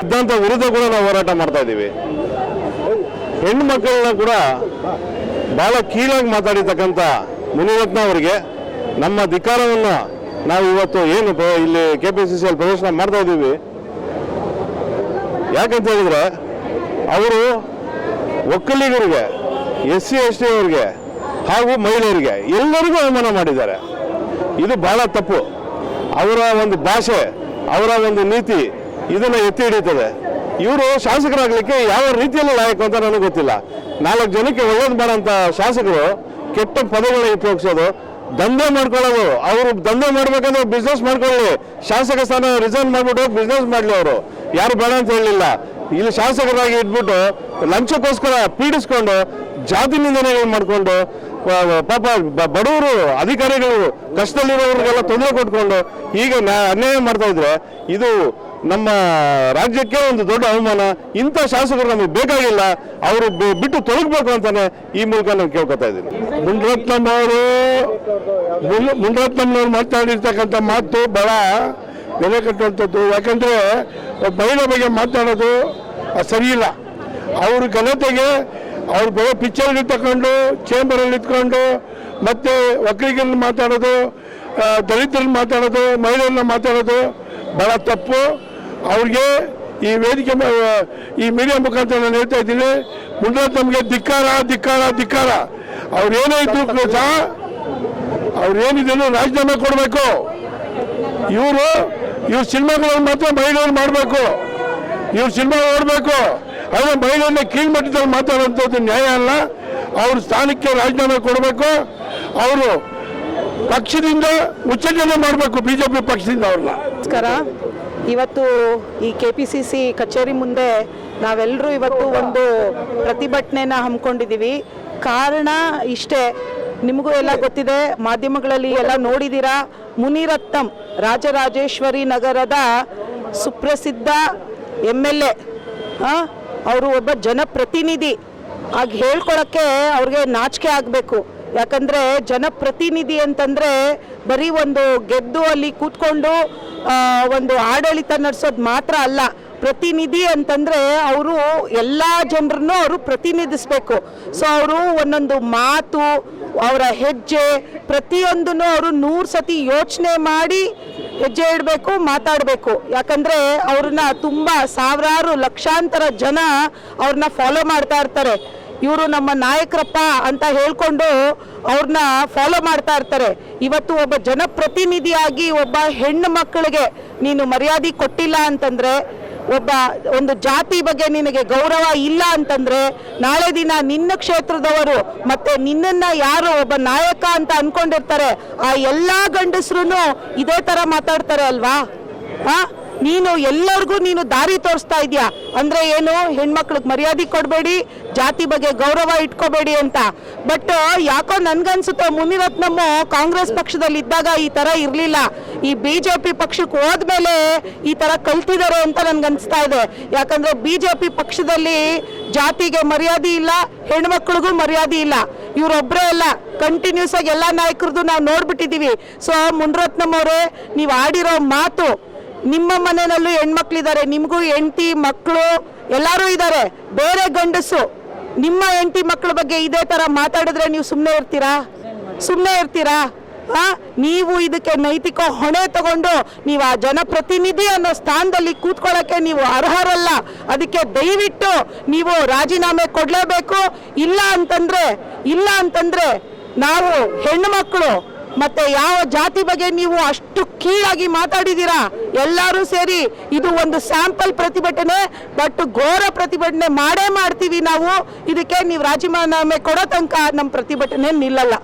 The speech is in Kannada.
ಸಿದ್ಧಾಂತ ವಿರುದ್ಧ ಕೂಡ ನಾವು ಹೋರಾಟ ಮಾಡ್ತಾ ಇದ್ದೀವಿ. ಹೆಣ್ಣು ಮಕ್ಕಳನ್ನ ಕೂಡ ಬಹಳ ಕೀಳಾಗಿ ಮಾತಾಡಿರ್ತಕ್ಕಂಥ ಮುನಿರತ್ನ ಅವರಿಗೆ ನಮ್ಮ ಧಿಕಾರವನ್ನು ನಾವು ಇವತ್ತು ಏನು ಇಲ್ಲಿ ಕೆ ಪಿ ಸಿ ಸಿ ಅಲ್ಲಿ ಪ್ರದರ್ಶನ ಮಾಡ್ತಾ ಇದ್ದೀವಿ. ಯಾಕಂತ ಹೇಳಿದ್ರೆ ಅವರು ಒಕ್ಕಲಿಗರಿಗೆ ಎಸ್ ಸಿ ಎಸ್ ಟಿ ಅವರಿಗೆ ಹಾಗೂ ಮಹಿಳೆಯರಿಗೆ ಎಲ್ಲರಿಗೂ ಅವಮಾನ ಮಾಡಿದ್ದಾರೆ. ಇದು ಬಹಳ ತಪ್ಪು. ಅವರ ಒಂದು ಭಾಷೆ, ಅವರ ಒಂದು ನೀತಿ ಇದನ್ನ ಎತ್ತಿ ಹಿಡಿತದೆ. ಇವರು ಶಾಸಕರಾಗಲಿಕ್ಕೆ ಯಾವ ರೀತಿಯಲ್ಲಿ ಲಾಯಕ ಅಂತ ನನಗೆ ಗೊತ್ತಿಲ್ಲ. ನಾಲ್ಕು ಜನಕ್ಕೆ ಒಳ್ಳೇದು ಮಾಡೋಂಥ ಶಾಸಕರು, ಕೆಟ್ಟ ಪದಗಳನ್ನ ಉಪಯೋಗಿಸೋದು, ದಂಧೆ ಮಾಡ್ಕೊಳ್ಳೋದು, ಅವರು ದಂಧೆ ಮಾಡ್ಬೇಕಂದ್ರೆ ಬಿಸ್ನೆಸ್ ಮಾಡ್ಕೊಳ್ಳಿ. ಶಾಸಕ ಸ್ಥಾನ ರಿಸೈನ್ ಮಾಡ್ಬಿಟ್ಟು ಬಿಸ್ನೆಸ್ ಮಾಡಲಿ ಅವರು. ಯಾರು ಬೇಡ ಅಂತ ಹೇಳಲಿಲ್ಲ. ಇಲ್ಲಿ ಶಾಸಕರಾಗಿ ಇಟ್ಬಿಟ್ಟು ಲಂಚಕ್ಕೋಸ್ಕರ ಪೀಡಿಸ್ಕೊಂಡು ಜಾತಿ ನಿಂದನೆಗಳು ಮಾಡಿಕೊಂಡು ಪಾಪ ಬಡವರು, ಅಧಿಕಾರಿಗಳು, ಕಷ್ಟದಲ್ಲಿರೋರಿಗೆಲ್ಲ ತೊಂದರೆ ಕೊಟ್ಕೊಂಡು ಈಗ ನ್ಯಾ- ಅನ್ಯಾಯ ಮಾಡ್ತಾ ಇದ್ರೆ ಇದು ನಮ್ಮ ರಾಜ್ಯಕ್ಕೆ ಒಂದು ದೊಡ್ಡ ಅವಮಾನ. ಇಂಥ ಶಾಸಕರು ನಮಗೆ ಬೇಕಾಗಿಲ್ಲ. ಅವರು ಬಿಟ್ಟು ತೊಲಗಬೇಕು ಅಂತಾನೆ ಈ ಮೂಲಕ ನಾನು ಕೇಳ್ಕೊತಾ ಇದ್ದೀನಿ. ಮುನ್ರತ್ನಂ ಅವರು ಮುನ್ರತ್ನಂನವ್ರು ಮಾತಾಡಿರ್ತಕ್ಕಂಥ ಮಾತು ಬಹಳ ಬೆಲೆ ಕಟ್ಟುವಂಥದ್ದು ಯಾಕಂದ್ರೆ ಮಹಿಳೆ ಬಗ್ಗೆ ಮಾತಾಡೋದು ಸರಿಯಿಲ್ಲ. ಅವರು ಘನತೆಗೆ ಅವ್ರು ಪಿಕ್ಚರ್ಗಳು ತಗೊಂಡು ಚೇಂಬರಲ್ಲಿ ಇಟ್ಕೊಂಡು ಮತ್ತೆ ಒಕ್ಕಲಿಗರನ್ನ ಮಾತಾಡೋದು ದಲಿತರನ್ನ ಮಾತಾಡೋದು ಮಹಿಳೆಯರನ್ನ ಮಾತಾಡೋದು ಬಹಳ ತಪ್ಪು. ಅವ್ರಿಗೆ ಈ ವೇದಿಕೆ ಈ ಮೀಡಿಯಾ ಮುಖಾಂತರ ನಾನು ಹೇಳ್ತಾ ಇದ್ದೀನಿ ಮುಂದೆ ತಮಗೆ ಧಿಕ್ಕಾರ ಧಿಕ್ಕಾರ ಧಿಕ್ಕಾರ. ಅವ್ರು ಏನೇ ಇದ್ರು ಸಹ ಅವ್ರು ಏನಿದೆ ರಾಜೀನಾಮೆ ಕೊಡಬೇಕು. ಇವರು, ಇವ್ರ ಸಿನಿಮಾಗಳನ್ನು ಮಾತ್ರ ಮಹಿಳೆಯರು ಮಾಡಬೇಕು. ಇವ್ರ ಸಿನಿಮಾ ನೋಡಬೇಕು ಆದರೆ ಮಹಿಳೆಯನ್ನ ಕೀಳ್ ಮಟ್ಟದಲ್ಲಿ ಮಾತಾಡುವಂಥದ್ದು ನ್ಯಾಯ ಅಲ್ಲ. ಅವ್ರ ಸ್ಥಾನಕ್ಕೆ ರಾಜೀನಾಮೆ ಕೊಡಬೇಕು. ಅವರು ಪಕ್ಷದಿಂದ ಉಚ್ಚಾಟನೆ ಮಾಡಬೇಕು ಬಿಜೆಪಿ ಪಕ್ಷದಿಂದ ಅವ್ರನ್ನ. ನಮಸ್ಕಾರ. ಇವತ್ತು ಈ ಕೆ ಪಿ ಸಿ ಸಿ ಕಚೇರಿ ಮುಂದೆ ನಾವೆಲ್ಲರೂ ಇವತ್ತು ಒಂದು ಪ್ರತಿಭಟನೆನ ಹಮ್ಮಿಕೊಂಡಿದ್ದೀವಿ. ಕಾರಣ ಇಷ್ಟೇ. ನಿಮಗೂ ಎಲ್ಲ ಗೊತ್ತಿದೆ. ಮಾಧ್ಯಮಗಳಲ್ಲಿ ಎಲ್ಲ ನೋಡಿದ್ದೀರಾ? ಮುನಿರತ್ನಂ ರಾಜರಾಜೇಶ್ವರಿ ನಗರದ ಸುಪ್ರಸಿದ್ಧ ಎಂ ಎಲ್ ಎ. ಅವರು ಒಬ್ಬ ಜನಪ್ರತಿನಿಧಿ. ಆಗ ಹೇಳ್ಕೊಳಕ್ಕೆ ಅವ್ರಿಗೆ ನಾಚಿಕೆ ಆಗಬೇಕು. ಯಾಕಂದರೆ ಜನಪ್ರತಿನಿಧಿ ಅಂತಂದರೆ ಬರೀ ಒಂದು ಗೆದ್ದು ಅಲ್ಲಿ ಕೂತ್ಕೊಂಡು ಒಂದು ಆಡಳಿತ ನಡೆಸೋದು ಮಾತ್ರ ಅಲ್ಲ. ಪ್ರತಿನಿಧಿ ಅಂತಂದರೆ ಅವರು ಎಲ್ಲ ಜನರನ್ನು ಅವರು ಪ್ರತಿನಿಧಿಸಬೇಕು. ಸೊ ಅವರು ಒಂದೊಂದು ಮಾತು, ಅವರ ಹೆಜ್ಜೆ, ಪ್ರತಿಯೊಂದನ್ನು ಅವರು ನೂರು ಸತಿ ಯೋಚನೆ ಮಾಡಿ ಹೆಜ್ಜೆ ಇಡಬೇಕು, ಮಾತಾಡಬೇಕು. ಯಾಕಂದ್ರೆ ಅವ್ರನ್ನ ತುಂಬ ಸಾವಿರಾರು ಲಕ್ಷಾಂತರ ಜನ ಅವ್ರನ್ನ ಫಾಲೋ ಮಾಡ್ತಾ ಇರ್ತಾರೆ. ಇವರು ನಮ್ಮ ನಾಯಕರಪ್ಪ ಅಂತ ಹೇಳ್ಕೊಂಡು ಅವ್ರನ್ನ ಫಾಲೋ ಮಾಡ್ತಾ ಇರ್ತಾರೆ. ಇವತ್ತು ಒಬ್ಬ ಜನಪ್ರತಿನಿಧಿಯಾಗಿ ಒಬ್ಬ ಹೆಣ್ಣು ಮಕ್ಕಳಿಗೆ ನೀನು ಮರ್ಯಾದೆ ಕೊಟ್ಟಿಲ್ಲ ಅಂತಂದ್ರೆ ಒಬ್ಬ ಒಂದು ಜಾತಿ ಬಗ್ಗೆ ನಿನಗೆ ಗೌರವ ಇಲ್ಲ ಅಂತಂದ್ರೆ ನಾಳೆ ದಿನ ನಿನ್ನ ಕ್ಷೇತ್ರದವರು ಮತ್ತೆ ನಿನ್ನನ್ನ ಯಾರು ಒಬ್ಬ ನಾಯಕ ಅಂತ ಅನ್ಕೊಂಡಿರ್ತಾರೆ, ಆ ಎಲ್ಲಾ ಗಂಡಸರು ಇದೇ ತರ ಮಾತಾಡ್ತಾರೆ ಅಲ್ವಾ? ನೀನು ಎಲ್ಲರಿಗೂ ನೀನು ದಾರಿ ತೋರಿಸ್ತಾ ಇದೆಯಾ? ಅಂದ್ರೆ ಏನು, ಹೆಣ್ಮಕ್ಳಿಗೆ ಮರ್ಯಾದೆ ಕೊಡಬೇಡಿ, ಜಾತಿ ಬಗ್ಗೆ ಗೌರವ ಇಟ್ಕೋಬೇಡಿ ಅಂತ. ಬಟ್, ಯಾಕೋ ನನ್ಗನ್ಸುತ್ತೆ, ಮುನಿರತ್ನಮ್ಮ ಕಾಂಗ್ರೆಸ್ ಪಕ್ಷದಲ್ಲಿ ಇದ್ದಾಗ ಈ ತರ ಇರ್ಲಿಲ್ಲ. ಈ ಬಿಜೆಪಿ ಪಕ್ಷಕ್ಕೆ ಹೋದ್ಮೇಲೆ ಈ ತರ ಕಲ್ತಿದ್ದಾರೆ ಅಂತ ನನ್ಗನ್ಸ್ತಾ ಇದೆ. ಯಾಕಂದ್ರೆ ಬಿಜೆಪಿ ಪಕ್ಷದಲ್ಲಿ ಜಾತಿಗೆ ಮರ್ಯಾದೆ ಇಲ್ಲ, ಹೆಣ್ಮಕ್ಳಿಗೂ ಮರ್ಯಾದೆ ಇಲ್ಲ. ಇವರೊಬ್ಬರೇ ಅಲ್ಲ ಕಂಟಿನ್ಯೂಸ್ ಆಗಿ ಎಲ್ಲ ನಾಯಕರದ್ದು ನಾವು ನೋಡ್ಬಿಟ್ಟಿದ್ದೀವಿ ಸೊ ಮುನ್ರತ್ನಂ ಅವರೇ ನೀವು ಆಡಿರೋ ಮಾತು ನಿಮ್ಮ ಮನೆಯಲ್ಲೂ ಹೆಣ್ಮಕ್ಳಿದ್ದಾರೆ. ನಿಮಗೂ ಹೆಂಡತಿ ಮಕ್ಕಳು ಎಲ್ಲರೂ ಇದ್ದಾರೆ. ಬೇರೆ ಗಂಡಸು, ನಿಮ್ಮ ಹೆಂಡತಿ ಮಕ್ಕಳ ಬಗ್ಗೆ ಇದೇ ತರ ಮಾತಾಡಿದ್ರೆ ನೀವು ಸುಮ್ಮನೆ ಇರ್ತೀರಾ? ಸುಮ್ಮನೆ ಇರ್ತೀರಾ? ನೀವು ಇದಕ್ಕೆ ನೈತಿಕ ಹೊಣೆ ತಗೊಂಡು ನೀವು ಆ ಜನಪ್ರತಿನಿಧಿ ಅನ್ನೋ ಸ್ಥಾನದಲ್ಲಿ ಕೂತ್ಕೊಳ್ಳೋಕ್ಕೆ ನೀವು ಅರ್ಹರಲ್ಲ. ಅದಕ್ಕೆ ದಯವಿಟ್ಟು ನೀವು ರಾಜೀನಾಮೆ ಕೊಡಲೇಬೇಕು. ಇಲ್ಲ ಅಂತಂದ್ರೆ ಇಲ್ಲ ಅಂತಂದ್ರೆ ನಾವು ಹೆಣ್ಣು ಮಕ್ಕಳು ಮತ್ತೆ ಯಾವ ಜಾತಿ ಬಗ್ಗೆ ನೀವು ಅಷ್ಟು ಕೀಳಾಗಿ ಮಾತಾಡಿದ್ದೀರಾ? ಎಲ್ಲರೂ ಸೇರಿ ಇದು ಒಂದು ಸ್ಯಾಂಪಲ್ ಪ್ರತಿಭಟನೆ, ಬಟ್ ಘೋರ ಪ್ರತಿಭಟನೆ ಮಾಡೇ ಮಾಡ್ತೀವಿ ನಾವು. ಇದಕ್ಕೆ ನೀವು ರಾಜೀನಾಮೆ ಕೊಡೋ ತನಕ ನಮ್ಮ ಪ್ರತಿಭಟನೆ ನಿಲ್ಲಲ್ಲ.